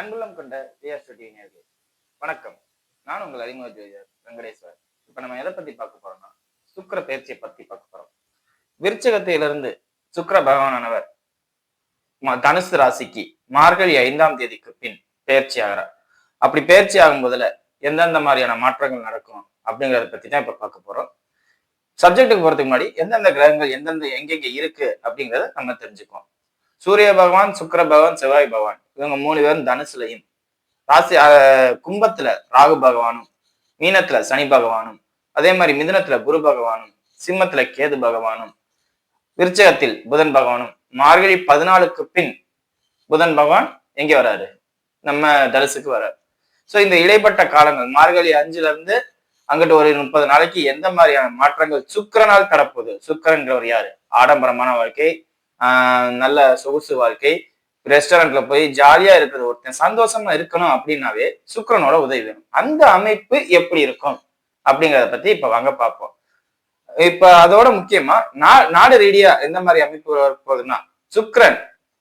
அன்புள்ளம் கொண்ட விஆர் நேர்கள் வணக்கம். நான் உங்கள் அறிமுக ஜோதிடர் வெங்கடேஸ்வர். இப்ப நம்ம எதை பத்தி பார்க்க போறோம்னா சுக்கிர பயிற்சியை பத்தி பார்க்க போறோம். விருச்சகத்திலிருந்து சுக்கர பகவானவர் தனுசு ராசிக்கு மார்கழி ஐந்தாம் தேதிக்கு பின் பயிற்சி ஆகிறார். அப்படி பயிற்சி ஆகும் போதுல எந்தெந்த மாதிரியான மாற்றங்கள் நடக்கும் அப்படிங்கறத பத்தி தான் இப்ப பார்க்க போறோம். சப்ஜெக்ட்டுக்கு போறதுக்கு முன்னாடி எந்தெந்த கிரகங்கள் எந்தெந்த எங்கெங்க இருக்கு அப்படிங்கிறத நம்ம தெரிஞ்சுக்குவோம். சூரிய பகவான் சுக்கர பகவான் செவ்வாய் பகவான் இவங்க மூணு பேரும் தனுசுலையும். ராசி கும்பத்துல ராகு பகவானும் மீனத்துல சனி பகவானும் அதே மாதிரி மிதுனத்துல குரு பகவானும் சிம்மத்துல கேது பகவானும் விருச்சகத்தில் புதன் பகவானும் மார்கழி பதினாலுக்கு பின் புதன் பகவான் எங்க வராரு? நம்ம தனுசுக்கு வராரு. சோ இந்த இடைப்பட்ட காலங்கள் மார்கழி அஞ்சுல இருந்து அங்கிட்டு ஒரு முப்பது நாளைக்கு எந்த மாதிரியான மாற்றங்கள் சுக்கிரனால் தரப்போகுது? சுக்கரன்றவர் யாரு? ஆடம்பரமான வாழ்க்கை ஆஹ் நல்ல சொகுசு வாழ்க்கை ரெஸ்டாரண்ட்ல போய் ஜாலியா இருக்கிறது ஒருத்தன் சந்தோஷமா இருக்கணும் அப்படின்னாவே சுக்கரனோட உதவி வேணும். அந்த அமைப்பு எப்படி இருக்கும் அப்படிங்கறத பத்தி இப்ப வாங்க பார்ப்போம். இப்ப அதோட முக்கியமா நா நாடு ரீதியா எந்த மாதிரி அமைப்பு வரப்போகுதுன்னா சுக்கரன்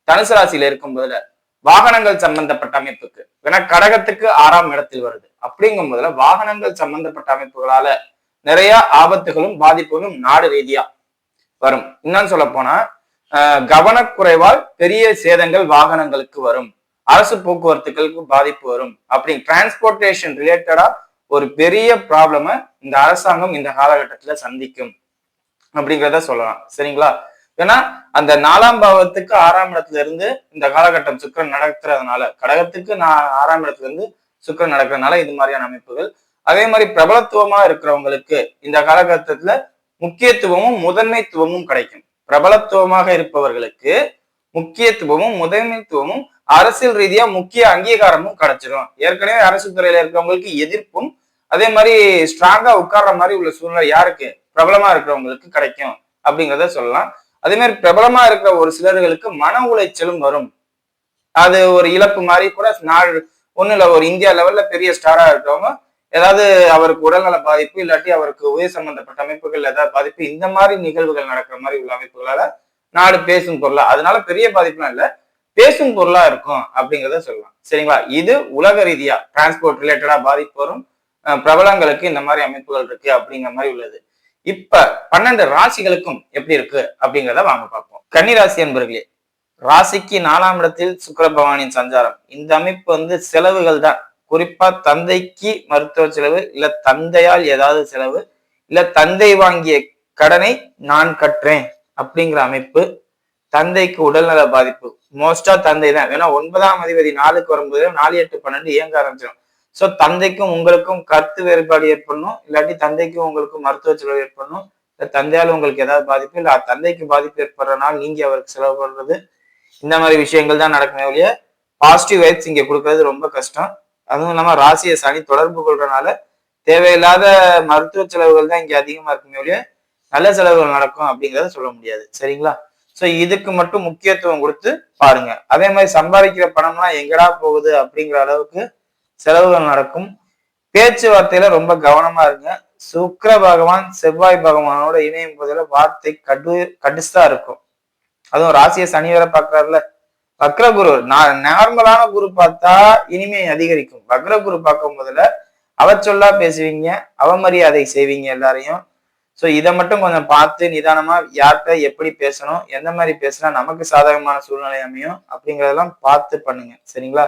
தனுசு ராசியில இருக்கும் போதுல வாகனங்கள் சம்பந்தப்பட்ட அமைப்புக்கு ஏன்னா கடகத்துக்கு ஆறாம் இடத்தில் வருது. அப்படிங்கும் போதுல வாகனங்கள் சம்பந்தப்பட்ட அமைப்புகளால நிறைய ஆபத்துகளும் பாதிப்புகளும் நாடு ரீதியா வரும். இன்னும் சொல்ல போனா கவனக்குறைவால் பெரிய சேதங்கள் வாகனங்களுக்கு வரும். அரசு போக்குவரத்துகளுக்கு பாதிப்பு வரும். அப்படி டிரான்ஸ்போர்டேஷன் ரிலேட்டடா ஒரு பெரிய ப்ராப்ளம இந்த அரசாங்கம் இந்த காலகட்டத்துல சந்திக்கும். அப்படிங்கிறத சொல்லலாம். சரிங்களா? ஏன்னா அந்த நாலாம் பாவத்துக்கு ஆறாம் இடத்துல இருந்து இந்த காலகட்டம் சுக்கரன் நடக்கிறதுனால கடகத்துக்கு நான் ஆறாம் இடத்துல இருந்து சுக்கரன் நடக்கிறதுனால இது மாதிரியான அமைப்புகள். அதே மாதிரி பிரபலத்துவமா இருக்கிறவங்களுக்கு இந்த காலகட்டத்துல முக்கியத்துவமும் முதன்மைத்துவமும் கிடைக்கும். பிரபலத்துவமாக இருப்பவர்களுக்கு முக்கியத்துவமும் முதன்மைத்துவமும் அரசியல் ரீதியா முக்கிய அங்கீகாரமும் கிடைச்சிடும் ஏற்கனவே அரசு துறையில இருக்கிறவங்களுக்கு எதிர்ப்பும் அதே மாதிரி ஸ்ட்ராங்கா உட்கார்ற மாதிரி உள்ள சூழ்நிலை யாருக்கு? பிரபலமா இருக்கிறவங்களுக்கு கிடைக்கும் அப்படிங்கிறத சொல்லலாம். அதே மாதிரி பிரபலமா இருக்கிற ஒரு சிலர்களுக்கு மன உளைச்சலும் வரும். அது ஒரு இழப்பு மாதிரி கூட நாள் ஒண்ணு இல்ல ஒரு இந்தியா லெவல்ல பெரிய ஸ்டாரா இருக்கிறவங்க ஏதாவது அவருக்கு உடல்நல பாதிப்பு இல்லாட்டி அவருக்கு உயிர் சம்பந்தப்பட்ட அமைப்புகள் ஏதாவது பாதிப்பு இந்த மாதிரி நிகழ்வுகள் நடக்கிற மாதிரி உள்ள அமைப்புகளால நாடு பேசும் பொருளா அதனால பெரிய பாதிப்புலாம் இல்ல பேசும் பொருளா இருக்கும் அப்படிங்கிறத சொல்லலாம். சரிங்களா? இது உலக ரீதியா டிரான்ஸ்போர்ட் ரிலேட்டடா பாதிப்பு வரும். பிரபலங்களுக்கு இந்த மாதிரி அமைப்புகள் இருக்கு அப்படிங்கிற மாதிரி உள்ளது. இப்ப பன்னெண்டு ராசிகளுக்கும் எப்படி இருக்கு அப்படிங்கிறத வாங்க பார்ப்போம். கன்னி ராசி என்பர்களே ராசிக்கு நாலாம் இடத்தில் சுக்கர பவானியின் சஞ்சாரம். இந்த அமைப்பு வந்து செலவுகள் தான் குறிப்பா தந்தைக்கு மருத்துவ செலவு இல்ல தந்தையால் ஏதாவது செலவு இல்ல தந்தை வாங்கிய கடனை நான் கட்டுறேன் அப்படிங்கிற அமைப்பு தந்தைக்கு உடல்நல பாதிப்பு. மோஸ்டா தந்தை தான் ஏன்னா ஒன்பதாம் அதிபதி நாலுக்கு வரும்போது நாலு எட்டு பன்னெண்டு இயங்க ஆரம்பிச்சிடும். சோ தந்தைக்கும் உங்களுக்கும் கருத்து வேறுபாடு ஏற்படணும். இல்லாட்டி தந்தைக்கும் உங்களுக்கும் மருத்துவ செலவு ஏற்படணும். இல்ல தந்தையால் உங்களுக்கு ஏதாவது பாதிப்பு இல்ல தந்தைக்கு பாதிப்பு ஏற்படுறனால நீங்க அவருக்கு செலவு பண்றது. இந்த மாதிரி விஷயங்கள் தான் நடக்குமே ஒழிய பாசிட்டிவ் வைப்ஸ் இங்க கொடுக்கறது ரொம்ப கஷ்டம். அதுவும் இல்லாம ராசியை சனி தொடர்பு கொள்றதுனால தேவையில்லாத மருத்துவ செலவுகள் தான் இங்க அதிகமா இருக்குமே ஒழிய நல்ல செலவுகள் நடக்கும் அப்படிங்கிறத சொல்ல முடியாது. சரிங்களா? ஸோ இதுக்கு மட்டும் முக்கியத்துவம் கொடுத்து பாருங்க. அதே மாதிரி சம்பாதிக்கிற பணம்லாம் எங்கடா போகுது அப்படிங்கிற அளவுக்கு செலவுகள் நடக்கும். பேச்சுவார்த்தையில ரொம்ப கவனமா இருங்க. சுக்கர பகவான் செவ்வாய் பகவானோட இணையும் போதில் வார்த்தை கடு கடுசா இருக்கும். அதுவும் ராசியை சனி வேற பாக்குறாருல வக்ர குரு நான் நார்மலான குரு பார்த்தா இனிமை அதிகரிக்கும். வக்ர குரு பார்க்கும் போதுல அவர் சொல்லா பேசுவீங்க அவமரியாதை செய்வீங்க எல்லாரையும். சோ இதை மட்டும் கொஞ்சம் பார்த்து நிதானமா யார்கிட்ட எப்படி பேசணும் எந்த மாதிரி பேசினா நமக்கு சாதகமான சூழ்நிலை அமையும் அப்படிங்கறதெல்லாம் பார்த்து பண்ணுங்க. சரிங்களா?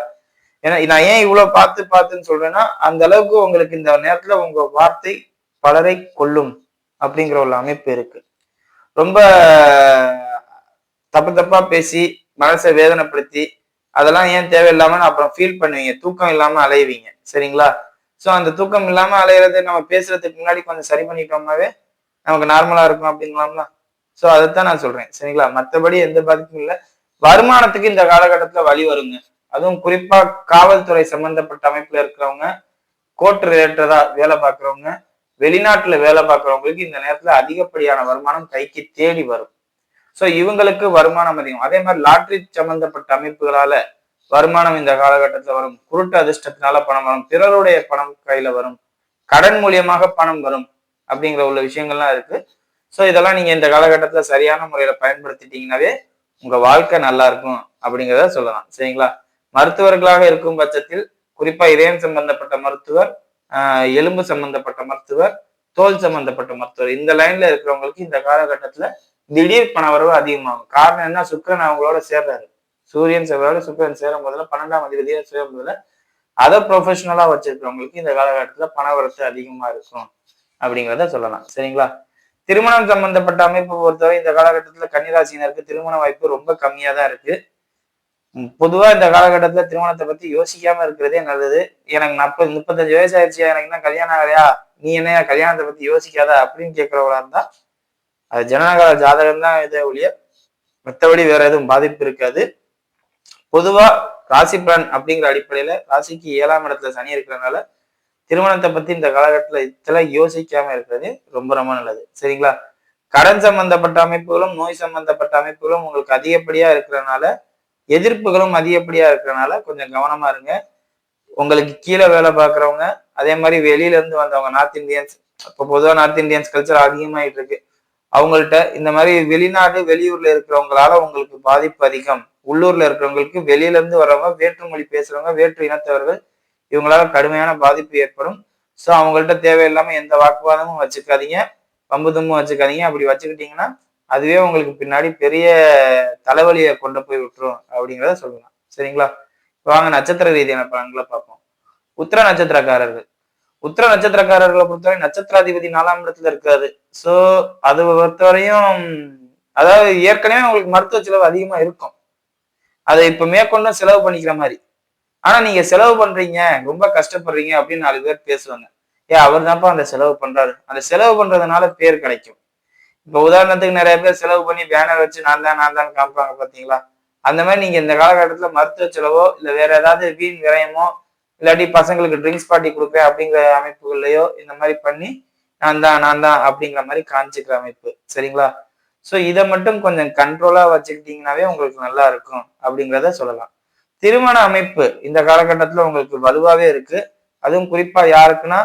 ஏன்னா நான் ஏன் இவ்வளவு பார்த்து பார்த்துன்னு சொல்றேன்னா அந்த அளவுக்கு உங்களுக்கு இந்த நேரத்துல உங்க வார்த்தை பலரை கொல்லும் அப்படிங்கிற ஒரு அமைப்பு இருக்கு. ரொம்ப தப்பு தப்பா பேசி மனசை வேதனைப்படுத்தி அதெல்லாம் ஏன் தேவையில்லாம அப்புறம் ஃபீல் பண்ணுவீங்க? தூக்கம் இல்லாம அலையுவீங்க சரிங்களா? ஸோ அந்த தூக்கம் இல்லாம அலையிறது நம்ம பேசுறதுக்கு முன்னாடி கொஞ்சம் சரி பண்ணிட்டோம்னாவே நமக்கு நார்மலா இருக்கும் அப்படிங்களாம்ல ஸோ அதைத்தான் நான் சொல்றேன். சரிங்களா? மற்றபடி எந்த பாதிப்பும் இல்லை. வருமானத்துக்கு இந்த காலகட்டத்துல வழி வருங்க. அதுவும் குறிப்பா காவல்துறை சம்பந்தப்பட்ட அமைப்புல இருக்கிறவங்க கோர்ட் ரிலேட்டடா வேலை பார்க்குறவங்க வெளிநாட்டுல வேலை பார்க்கறவங்களுக்கு இந்த நேரத்துல அதிகப்படியான வருமானம் கைக்கு தேடி வரும். ஸோ இவங்களுக்கு வருமானம் அதிகம். அதே மாதிரி லாட்ரி சம்பந்தப்பட்ட அமைப்புகளால வருமானம் இந்த காலகட்டத்தில் வரும். குருட்டு அதிர்ஷ்டத்தினால பணம் வரும். பிறருடைய பணம் கையில வரும். கடன் மூலியமாக பணம் வரும் அப்படிங்கிற உள்ள விஷயங்கள்லாம் இருக்கு. ஸோ இதெல்லாம் நீங்க இந்த காலகட்டத்துல சரியான முறையில பயன்படுத்திட்டீங்கன்னாவே உங்க வாழ்க்கை நல்லா இருக்கும் அப்படிங்கிறத சொல்லலாம். சரிங்களா? மருத்துவர்களாக இருக்கும் பட்சத்தில் குறிப்பா இதயம் சம்பந்தப்பட்ட மருத்துவர் எலும்பு சம்பந்தப்பட்ட மருத்துவர் தோல் சம்பந்தப்பட்ட மருத்துவர் இந்த லைன்ல இருக்கிறவங்களுக்கு இந்த காலகட்டத்துல திடீர் பணவரவு அதிகமாகும். காரணம் என்ன? சுக்கிரன் அவங்களோட சேர்றாரு. சூரியன் செவ்வாயோட சுக்கரன் சேரும் போதுல பன்னெண்டாம் அதிபதியா சேரும் போதுல அதை ப்ரொஃபஷனலா வச்சிருக்கிறவங்களுக்கு இந்த காலகட்டத்துல பணவரத்து அதிகமா இருக்கும் அப்படிங்கிறத சொல்லலாம். சரிங்களா? திருமணம் சம்பந்தப்பட்ட அமைப்பு பொறுத்தவரை இந்த காலகட்டத்துல கன்னிராசினருக்கு திருமண வாய்ப்பு ரொம்ப கம்மியா தான் இருக்கு. பொதுவா இந்த காலகட்டத்துல திருமணத்தை பத்தி யோசிக்காம இருக்கிறதே நல்லது. எனக்கு நாற்பது முப்பத்தஞ்சு வயசு ஆயிடுச்சு எனக்கு என்ன கல்யாணம் ஆகலையா? நீ என்ன கல்யாணத்தை பத்தி யோசிக்காத அப்படின்னு கேட்கிறவங்களா இருந்தா அது ஜனநாயக ஜாதகம் தான் இதே ஒழிய மற்றபடி வேற எதுவும் பாதிப்பு இருக்காது. பொதுவா ராசி பலன் அப்படிங்கிற அடிப்படையில ராசிக்கு ஏழாம் இடத்துல சனி இருக்கிறதுனால திருமணத்தை பத்தி இந்த காலகட்டத்துல இதெல்லாம் யோசிக்காம இருக்கிறது ரொம்ப ரொம்ப நல்லது. சரிங்களா? கடன் சம்பந்தப்பட்ட அமைப்புகளும் நோய் சம்பந்தப்பட்ட அமைப்புகளும் உங்களுக்கு அதிகப்படியா இருக்கிறனால எதிர்ப்புகளும் அதிகப்படியா இருக்கிறனால கொஞ்சம் கவனமா இருங்க. உங்களுக்கு கீழே வேலை பார்க்குறவங்க அதே மாதிரி வெளியில இருந்து வந்தவங்க நார்த் இந்தியன்ஸ் இப்போ பொதுவாக நார்த் இந்தியன்ஸ் கல்ச்சர் அதிகமாயிட்டு இருக்கு. அவங்கள்ட்ட இந்த மாதிரி வெளிநாடு வெளியூர்ல இருக்கிறவங்களால உங்களுக்கு பாதிப்பு அதிகம். உள்ளூர்ல இருக்கிறவங்களுக்கு வெளியில இருந்து வர்றவங்க வேற்று மொழி பேசுறவங்க வேற்று இனத்தவர்கள் இவங்களால கடுமையான பாதிப்பு ஏற்படும். ஸோ அவங்கள்ட்ட தேவையில்லாம எந்த வாக்குவாதமும் வச்சுக்காதீங்க. பம்பு தும்பும் வச்சுக்காதீங்க. அப்படி வச்சுக்கிட்டீங்கன்னா அதுவே உங்களுக்கு பின்னாடி பெரிய தலைவலியை கொண்டு போய் விட்டுரும் அப்படிங்கிறத சொல்லலாம் சரிங்களா? வாங்க நட்சத்திர ரீதியான பலன்களை பார்ப்போம். உத்திர நட்சத்திரக்காரர்கள். உத்திர நட்சத்திரக்காரர்களை பொறுத்தவரை நட்சத்திராதிபதி நாலாம் இடத்துல இருக்காது சோ அது பொறுத்தவரையும் அதாவது ஏற்கனவே உங்களுக்கு மருத்துவ செலவு அதிகமா இருக்கும். அதை இப்ப மேற்கொண்டு செலவு பண்ணிக்கிற மாதிரி. ஆனா நீங்க செலவு பண்றீங்க ரொம்ப கஷ்டப்படுறீங்க அப்படின்னு நாலு பேர் பேசுவாங்க. ஏ அவர் தான்ப்பா அந்த செலவு பண்றாரு. அந்த செலவு பண்றதுனால பேர் கிடைக்கும். இப்ப உதாரணத்துக்கு நிறைய பேர் செலவு பண்ணி பேனர் வச்சு நான் தான் நான் தான் காமிப்பாங்க பாத்தீங்களா? அந்த மாதிரி நீங்க இந்த காலகட்டத்துல மருத்துவ செலவோ இல்ல வேற ஏதாவது வீண் விரயமோ இல்லாட்டி பசங்களுக்கு ட்ரிங்க்ஸ் பார்ட்டி கொடுக்குறேன் அப்படிங்கிற அமைப்புகள்லையோ இந்த மாதிரி பண்ணி நான் தான் நான் தான் அப்படிங்கிற மாதிரி காமிச்சிக்கிற அமைப்பு. சரிங்களா? ஸோ இதை மட்டும் கொஞ்சம் கண்ட்ரோலா வச்சுக்கிட்டீங்கன்னாவே உங்களுக்கு நல்லா இருக்கும் அப்படிங்கிறத சொல்லலாம். திருமண அமைப்பு இந்த காலகட்டத்தில் உங்களுக்கு வலுவாகவே இருக்கு. அதுவும் குறிப்பாக யாருக்குன்னா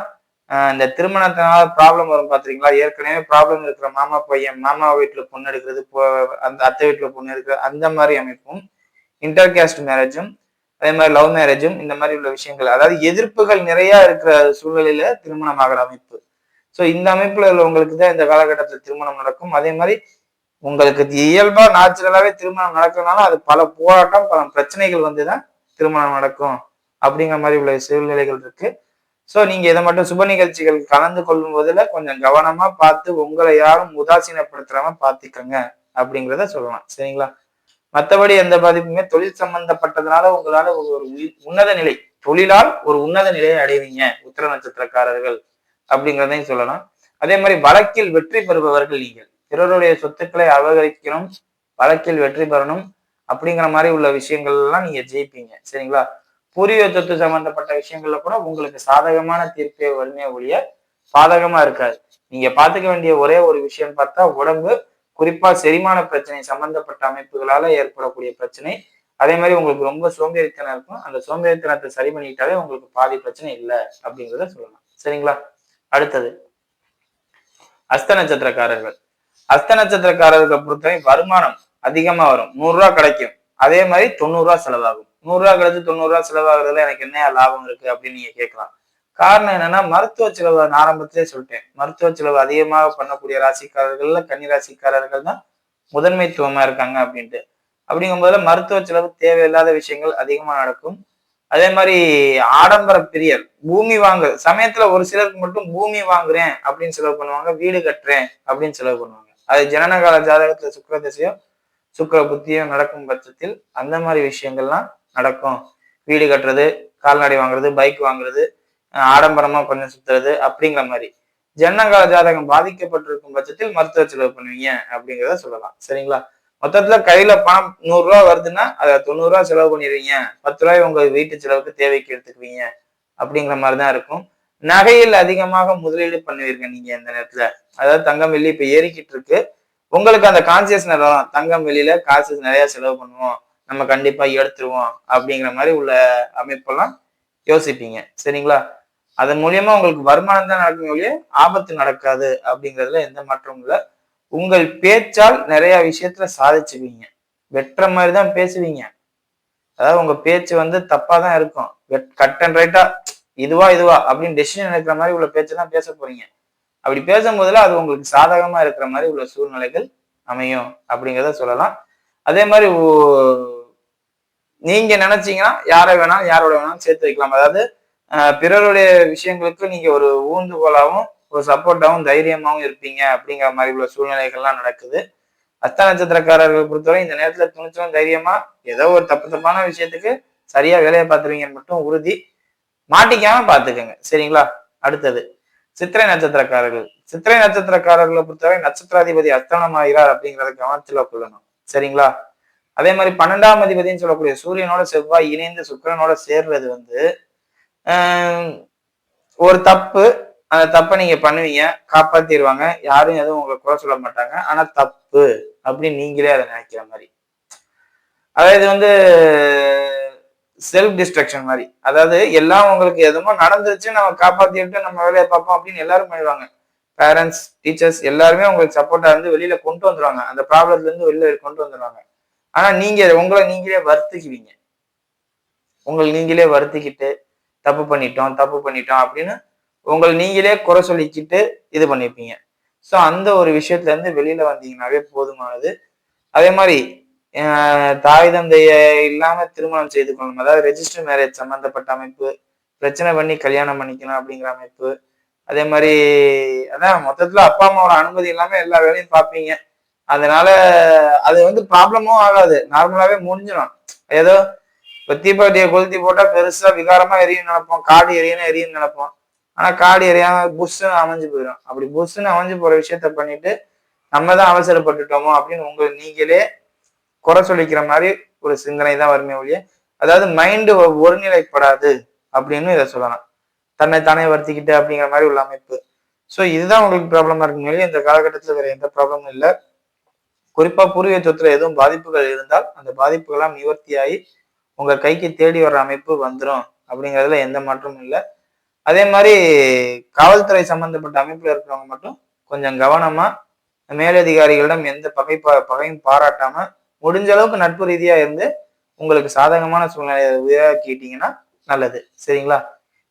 இந்த திருமணத்தினால ப்ராப்ளம் வரும் பாத்தீங்களா? ஏற்கனவே ப்ராப்ளம் இருக்கிற மாமா பையன் மாமா வீட்டில் பொண்ணு எடுக்கிறது போ- அந்த அத்தை வீட்டில் பொண்ணு எடுக்கிறது அந்த மாதிரி அமைப்பும் இன்டர் கேஸ்ட் மேரேஜும் அதே மாதிரி லவ் மேரேஜும் இந்த மாதிரி உள்ள விஷயங்கள். அதாவது எதிர்ப்புகள் நிறைய இருக்கிற சூழ்நிலையில திருமணம் ஆகிற அமைப்பு. ஸோ இந்த அமைப்புல உள்ளவங்களுக்கு தான் இந்த காலகட்டத்தில் திருமணம் நடக்கும். அதே மாதிரி உங்களுக்கு இயல்பா நேச்சுரலாவே திருமணம் நடக்கிறதுனால அது பல போராட்டம் பல பிரச்சனைகள் வந்து தான் திருமணம் நடக்கும் அப்படிங்கிற மாதிரி உள்ள சூழ்நிலைகள் இருக்கு. ஸோ நீங்க இதை மட்டும் சுப நிகழ்ச்சிகள் கலந்து கொள்ளும் போதுல கொஞ்சம் கவனமா பார்த்து உங்களை யாரும் உதாசீனப்படுத்துறாம பார்த்துக்கங்க அப்படிங்கிறத சொல்லலாம். சரிங்களா? மற்றபடி எந்த பாதிப்புமே தொழில் சம்பந்தப்பட்டதுனால உங்களால ஒரு ஒரு உன்னத நிலை தொழிலால் ஒரு உன்னத நிலையை அடைவீங்க உத்திர நட்சத்திரக்காரர்கள் அப்படிங்கிறதையும் சொல்லலாம். அதே மாதிரி வழக்கில் வெற்றி பெறுபவர்கள் நீங்கள். பிறருடைய சொத்துக்களை அபகரிக்கணும் வழக்கில் வெற்றி பெறணும் அப்படிங்கிற மாதிரி உள்ள விஷயங்கள் எல்லாம் நீங்க ஜெயிப்பீங்க. சரிங்களா? பூர்வீக சொத்து சம்பந்தப்பட்ட விஷயங்கள்ல கூட உங்களுக்கு சாதகமான தீர்ப்பே வருமே ஒழிய பாதகமா இருக்காது. நீங்க பாத்துக்க வேண்டிய ஒரே ஒரு விஷயம் பார்த்தா உடம்பு குறிப்பா செரிமான பிரச்சனை சம்பந்தப்பட்ட அமைப்புகளால ஏற்படக்கூடிய பிரச்சனை. அதே மாதிரி உங்களுக்கு ரொம்ப சோம்பேறித்தனம் இருக்கும். அந்த சோம்பேறித்தனத்தை சரி பண்ணிக்கிட்டாலே உங்களுக்கு பாதி பிரச்சனை இல்லை அப்படிங்கிறத சொல்லலாம். சரிங்களா? அடுத்தது. அஸ்த நட்சத்திரக்காரர்கள். அஸ்த நட்சத்திரக்காரர்களை பொறுத்தவரை வருமானம் அதிகமா வரும். நூறு ரூபாய் கிடைக்கும். அதே மாதிரி தொண்ணூறு ரூபாய் செலவாகும். நூறு ரூபாய் கிடைச்சு தொண்ணூறு ரூபாய் செலவாகுறதுல எனக்கு என்ன லாபம் இருக்கு அப்படின்னு நீங்க கேட்கலாம். காரணம் என்னன்னா மருத்துவ செலவு நான் ஆரம்பத்திலே சொல்லிட்டேன். மருத்துவ செலவு அதிகமாக பண்ணக்கூடிய ராசிக்காரர்கள்ல கன்னி ராசிக்காரர்கள் தான் முதன்மைத்துவமா இருக்காங்க அப்படின்ட்டு. அப்படிங்கும்போதுல மருத்துவ செலவு தேவையில்லாத விஷயங்கள் அதிகமா நடக்கும். அதே மாதிரி ஆடம்பர பிரியர் பூமி வாங்க சமயத்துல ஒரு சிலருக்கு மட்டும் பூமி வாங்குறேன் அப்படின்னு செலவு பண்ணுவாங்க வீடு கட்டுறேன் அப்படின்னு செலவு பண்ணுவாங்க. அது ஜனனகால ஜாதகத்துல சுக்கர திசையோ சுக்கிர புத்தியோ நடக்கும் பட்சத்தில் அந்த மாதிரி விஷயங்கள்லாம் நடக்கும். வீடு கட்டுறது கால்நடை வாங்குறது பைக் வாங்குறது ஆடம்பரமா கொஞ்சம் சுத்துறது அப்படிங்கிற மாதிரி. ஜனனகால ஜாதகம் பாதிக்கப்பட்டிருக்கும் பட்சத்தில் மருத்துவ செலவு பண்ணுவீங்க அப்படிங்கிறத சொல்லலாம். சரிங்களா? மொத்தத்துல கையில பணம் நூறு ரூபா வருதுன்னா அதை தொண்ணூறு ரூபா செலவு பண்ணிடுவீங்க. பத்து ரூபாய் உங்க வீட்டு செலவுக்கு தேவைக்கு எடுத்துக்குவீங்க அப்படிங்கிற மாதிரி தான் இருக்கும். நகையில் அதிகமாக முதலீடு பண்ணுவீங்க நீங்க இந்த நேரத்துல. அதாவது தங்கம் வெள்ளி இப்ப ஏறிக்கிட்டு இருக்கு. உங்களுக்கு அந்த கான்சியஸ்னஸ் வரும் தங்கம் வெளியில காசு நிறைய செலவு பண்ணுவோம். நம்ம கண்டிப்பா எடுத்துருவோம் அப்படிங்கிற மாதிரி உள்ள அமைப்பெல்லாம் யோசிப்பீங்க. சரிங்களா? அதன் மூலியமா உங்களுக்கு வருமானம் தான் நடக்கும் ஒழிய ஆபத்து நடக்காது அப்படிங்கிறதுல எந்த மாற்றமும் இல்லை. உங்கள் பேச்சால் நிறைய விஷயத்துல சாதிச்சுவீங்க வெட்டுற மாதிரி தான் பேசுவீங்க. அதாவது உங்க பேச்சு வந்து தப்பா தான் இருக்கும். கட் அண்ட் ரைட்டா இதுவா இதுவா அப்படின்னு டெசிஷன் எடுக்கிற மாதிரி உள்ள பேச்சு தான் பேச போறீங்க. அப்படி பேசும்போதுல அது உங்களுக்கு சாதகமா இருக்கிற மாதிரி உள்ள சூழ்நிலைகள் அமையும் அப்படிங்கிறத சொல்லலாம். அதே மாதிரி நீங்க நினைச்சீங்கன்னா யாரை வேணாலும் யாரோட வேணாலும் சேர்த்து வைக்கலாம். அதாவது பிறருடைய விஷயங்களுக்கு நீங்க ஒரு ஊந்துகோலாவும் ஒரு சப்போர்ட்டாவும் தைரியமாகவும் இருப்பீங்க அப்படிங்கிற மாதிரி உள்ள சூழ்நிலைகள்லாம் நடக்குது. அஸ்த நட்சத்திரக்காரர்கள் பொறுத்தவரை இந்த நேரத்துல துணிச்சலும் தைரியமா ஏதோ ஒரு தப்பு தப்பான விஷயத்துக்கு சரியா வேலையை பார்த்துருவீங்கன்னு மட்டும் உறுதி மாட்டிக்காம பாத்துக்கோங்க சரிங்களா? அடுத்தது சித்திரை நட்சத்திரக்காரர்கள். சித்திரை நட்சத்திரக்காரர்களை பொறுத்தவரை நட்சத்திராதிபதி அஸ்தமனம் ஆகிறார் அப்படிங்கிறத கவனத்துல கொள்ளணும். சரிங்களா? அதே மாதிரி பன்னெண்டாம் அதிபதினு சொல்லக்கூடிய சூரியனோட செவ்வாய் இணைந்து சுக்கிரனோட சேர்றது வந்து ஒரு தப்பு அந்த தப்பை நீங்க பண்ணுவீங்க காப்பாத்திடுவாங்க யாரும் எதுவும் உங்களை குறை சொல்ல மாட்டாங்க. ஆனா தப்பு அப்படின்னு நீங்களே அதை நினைக்கிற மாதிரி. அதாவது இது வந்து செல்ஃப் டிஸ்ட்ரக்ஷன் மாதிரி. அதாவது எல்லாம் உங்களுக்கு எதுவும் நடந்துருச்சு நம்ம காப்பாத்திட்டு நம்ம வேலையை பார்ப்போம் அப்படின்னு எல்லாரும் பண்ணிடுவாங்க. பேரண்ட்ஸ் டீச்சர்ஸ் எல்லாருமே உங்களுக்கு சப்போர்ட்டா இருந்து வெளியில கொண்டு வந்துருவாங்க. அந்த ப்ராப்ளத்துல இருந்து வெளியில கொண்டு வந்துருவாங்க. ஆனா நீங்க உங்களை நீங்களே வருத்திக்குவீங்க. உங்களை நீங்களே வருத்திக்கிட்டு தப்பு பண்ணிட்டோம் தப்பு பண்ணிட்டோம் அப்படின்னு உங்களை நீங்களே குறை சொல்லிக்கிட்டு இது பண்ணிருப்பீங்க ஸோ அந்த ஒரு விஷயத்துல இருந்து வெளியில வந்தீங்கன்னாவே போதுமானது. அதே மாதிரி தாய் தந்தைய இல்லாம திருமணம் செய்து கொள்ளணும். அதாவது ரெஜிஸ்டர் மேரேஜ் சம்பந்தப்பட்ட அமைப்பு பிரச்சனை பண்ணி கல்யாணம் பண்ணிக்கணும் அப்படிங்கிற அமைப்பு. அதே மாதிரி அதான் மொத்தத்துல அப்பா அம்மாவோட அனுமதி இல்லாம எல்லா வேலையும் பார்ப்பீங்க. அதனால அது வந்து ப்ராப்ளமும் ஆகாது. நார்மலாவே முடிஞ்சிடும். ஏதோ இப்போ தீபாவளியை கொளுத்தி போட்டா பெருசா விகாரமா எரியும் நினைப்போம். காடு எரியணும் எரியும் நினைப்போம். ஆனா காடு எரியாம புஷ்ஷுன்னு அமைஞ்சு போயிடும் அப்படி புஷ்ஷுன்னு அமைஞ்சு போற விஷயத்த பண்ணிட்டு நம்ம தான் அவசரப்பட்டுட்டோமோ அப்படின்னு உங்களை நீங்களே குறை சொல்லிக்கிற மாதிரி ஒரு சிந்தனை தான் வருமே ஒழிய அதாவது மைண்டு ஒருநிலைப்படாது அப்படின்னு இதை சொல்லலாம். தன்னை தானே வருத்திக்கிட்டு அப்படிங்கிற மாதிரி உள்ள அமைப்பு. ஸோ இதுதான் உங்களுக்கு ப்ராப்ளமா இருக்கு வெளியே இந்த காலகட்டத்தில் வேற எந்த ப்ராப்ளமும் இல்லை. குறிப்பா பூர்வீக சொத்துல எதுவும் பாதிப்புகள் இருந்தால் அந்த பாதிப்புகள்லாம் நிவர்த்தியாகி உங்க கைக்கு தேடி வர்ற அமைப்பு வந்துடும் அப்படிங்கிறதுல எந்த மாற்றமும் இல்லை. அதே மாதிரி காவல்துறை சம்பந்தப்பட்ட அமைப்புல இருக்கிறவங்க மட்டும் கொஞ்சம் கவனமா மேலதிகாரிகளிடம் எந்த பகை பகையும் பாராட்டாம முடிஞ்ச அளவுக்கு நட்பு ரீதியா இருந்து உங்களுக்கு சாதகமான சூழ்நிலையை உருவாக்கிட்டீங்கன்னா நல்லது. சரிங்களா?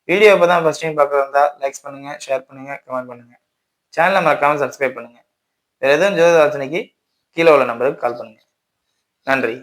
வீடியோ இப்போ தான் ஃபர்ஸ்ட் டைம் பார்க்குறதா இருந்தால் லைக்ஸ் பண்ணுங்க ஷேர் பண்ணுங்க கமெண்ட் பண்ணுங்க. சேனலை மறக்காம சப்ஸ்கிரைப் பண்ணுங்க. வேறு எதுவும் ஜோதிதாசனைக்கு கீழே உள்ள நம்பருக்கு கால் பண்ணுங்க. நன்றி.